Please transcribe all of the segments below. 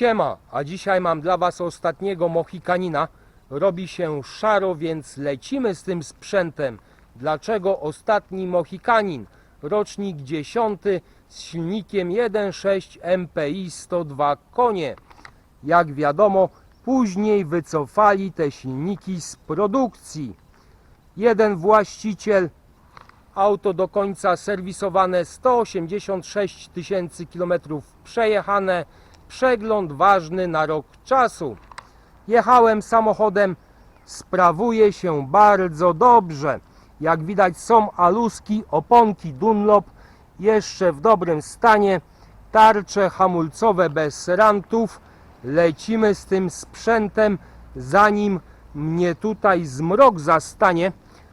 Siema, a dzisiaj mam dla Was ostatniego Mohikanina. Robi się szaro, więc lecimy z tym sprzętem. Dlaczego ostatni Mohikanin? Rocznik 10 z silnikiem 1.6 MPI 102 konie. Jak wiadomo, później wycofali te silniki z produkcji. Jeden właściciel Auto do końca serwisowane 186 tysięcy kilometrów przejechane. Przegląd ważny na rok czasu. Jechałem samochodem, sprawuje się bardzo dobrze. Jak widać są aluski, oponki Dunlop jeszcze w dobrym stanie. Tarcze hamulcowe bez rantów. Lecimy z tym sprzętem zanim mnie tutaj zmrok zastanie.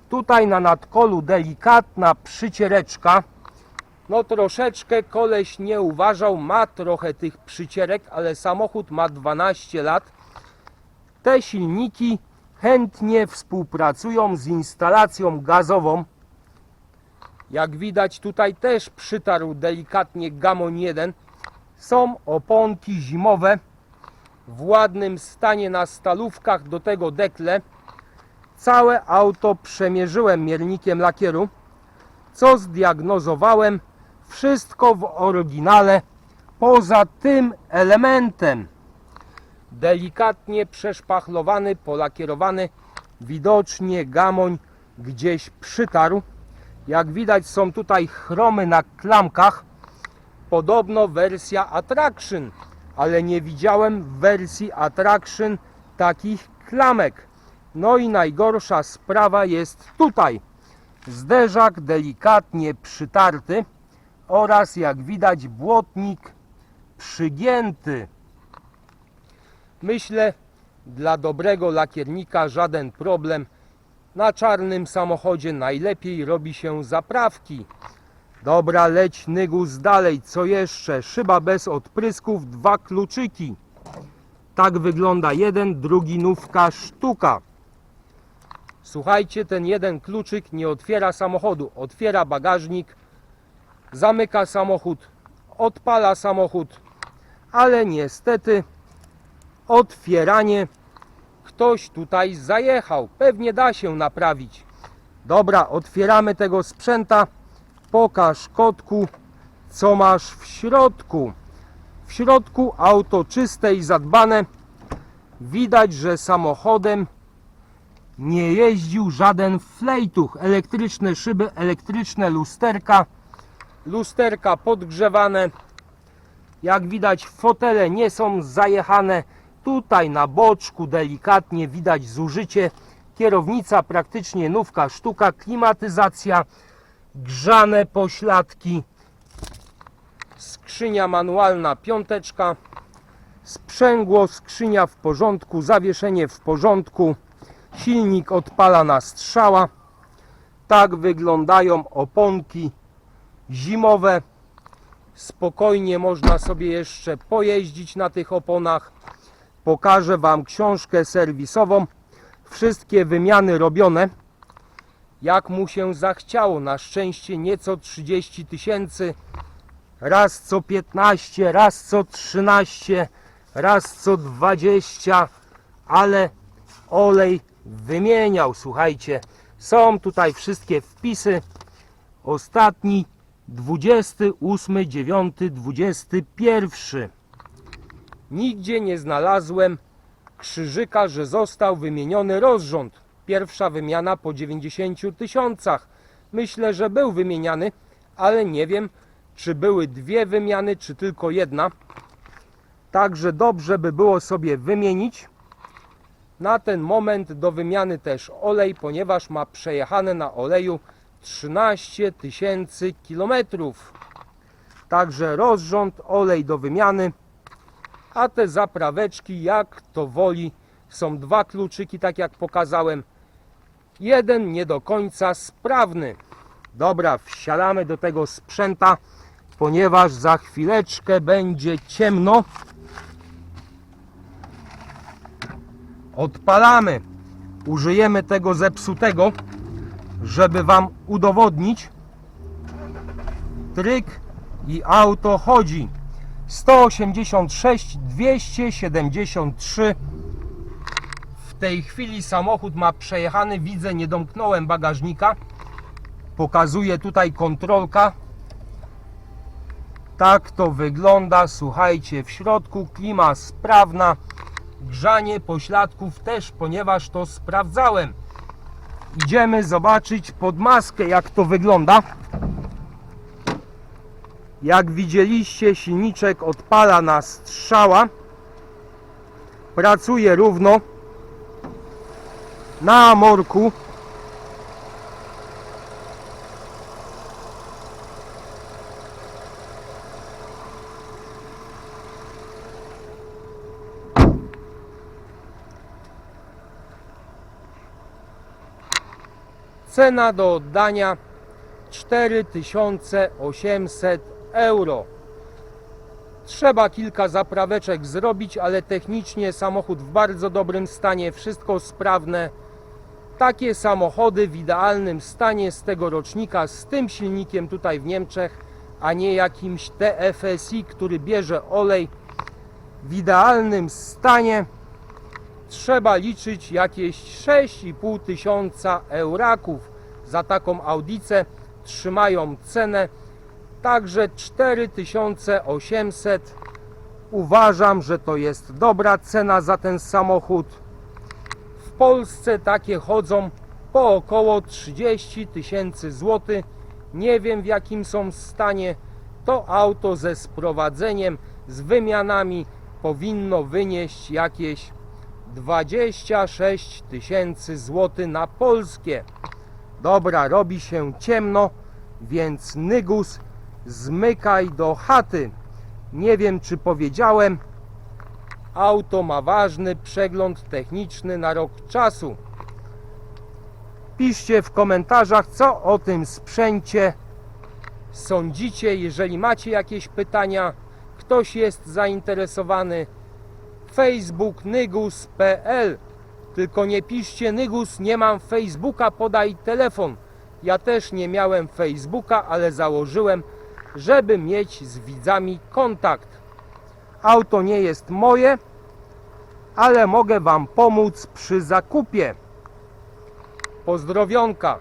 Tutaj na nadkolu delikatna przyciereczka. No troszeczkę koleś nie uważał, ma trochę tych przycierek, ale samochód ma 12 lat. Te silniki chętnie współpracują z instalacją gazową. Jak widać tutaj też przytarł delikatnie gamoń 1. Są oponki zimowe w ładnym stanie na stalówkach, do tego dekle. Całe auto przemierzyłem miernikiem lakieru, co zdiagnozowałem. Wszystko w oryginale, poza tym elementem. Delikatnie przeszpachlowany, polakierowany, widocznie gamoń gdzieś przytarł. Jak widać są tutaj chromy na klamkach. Podobno wersja Attraction, ale nie widziałem w wersji Attraction takich klamek. No i najgorsza sprawa jest tutaj. Zderzak delikatnie przytarty oraz jak widać błotnik przygięty. Myślę, dla dobrego lakiernika żaden problem. Na czarnym samochodzie najlepiej robi się zaprawki. Dobra, leć Nygus dalej. Co jeszcze? Szyba bez odprysków, dwa kluczyki. Tak wygląda jeden, drugi nówka sztuka. Słuchajcie, ten jeden kluczyk nie otwiera samochodu. Otwiera bagażnik, zamyka samochód, odpala samochód, ale niestety otwieranie ktoś tutaj zajechał. Pewnie da się naprawić. Dobra, otwieramy tego sprzęta. Pokaż kotku, co masz w środku. W środku auto czyste i zadbane. Widać, że samochodem nie jeździł żaden flejtuch. Elektryczne szyby, elektryczne lusterka, lusterka podgrzewane. Jak widać, fotele nie są zajechane. Tutaj na boczku delikatnie widać zużycie. Kierownica praktycznie nówka sztuka, klimatyzacja, grzane pośladki, skrzynia manualna piąteczka, sprzęgło, skrzynia w porządku, zawieszenie w porządku, silnik odpala na strzała. Tak wyglądają oponki zimowe. Spokojnie można sobie jeszcze pojeździć na tych oponach. Pokażę Wam książkę serwisową. Wszystkie wymiany robione. Jak mu się zachciało. Na szczęście nieco 30 tysięcy. Raz co 15, raz co 13, raz co 20, ale olej wymieniał. Słuchajcie, są tutaj wszystkie wpisy. Ostatni 28.9.21. Nigdzie nie znalazłem krzyżyka, że został wymieniony rozrząd. Pierwsza wymiana po 90 tysiącach. Myślę, że był wymieniany, ale nie wiem, czy były dwie wymiany, czy tylko jedna. Także dobrze by było sobie wymienić. Na ten moment do wymiany też olej, ponieważ ma przejechane na oleju 13 tysięcy kilometrów. Także rozrząd, olej do wymiany. A te zapraweczki, jak to woli, są dwa kluczyki, tak jak pokazałem. Jeden nie do końca sprawny. Dobra, wsiadamy do tego sprzęta, ponieważ za chwileczkę będzie ciemno. Odpalamy. Użyjemy tego zepsutego, żeby Wam udowodnić tryk i auto chodzi. 186 273 w tej chwili samochód ma przejechany, widzę, nie domknąłem bagażnika. Pokazuje tutaj kontrolka. Tak to wygląda, słuchajcie, w środku klima sprawna, grzanie pośladków też, ponieważ to sprawdzałem. Idziemy zobaczyć pod maskę, jak to wygląda. Jak widzieliście, silniczek odpala na strzała. Pracuje równo na amorku. Cena do oddania 4800 euro. Trzeba kilka zapraweczek zrobić, ale technicznie samochód w bardzo dobrym stanie, wszystko sprawne. Takie samochody w idealnym stanie z tego rocznika, z tym silnikiem tutaj w Niemczech, a nie jakimś TFSI, który bierze olej w idealnym stanie. Trzeba liczyć jakieś 6,5 tysiąca euraków za taką audicę. Trzymają cenę Także 4800 uważam, że to jest dobra cena za ten samochód. W Polsce takie chodzą po około 30 tysięcy złotych. Nie wiem w jakim są stanie. To auto ze sprowadzeniem, z wymianami powinno wynieść jakieś 26 tysięcy złotych na polskie. Dobra, robi się ciemno, więc Nygus zmykaj do chaty. Nie wiem, czy powiedziałem, auto ma ważny przegląd techniczny na rok czasu. Piszcie w komentarzach, co o tym sprzęcie sądzicie. Jeżeli macie jakieś pytania, ktoś jest zainteresowany, Facebook nygus.pl tylko nie piszcie Nygus, nie mam Facebooka, podaj telefon. Ja też nie miałem Facebooka, ale założyłem żeby mieć z widzami kontakt. Auto nie jest moje, ale mogę Wam pomóc przy zakupie. Pozdrowionka.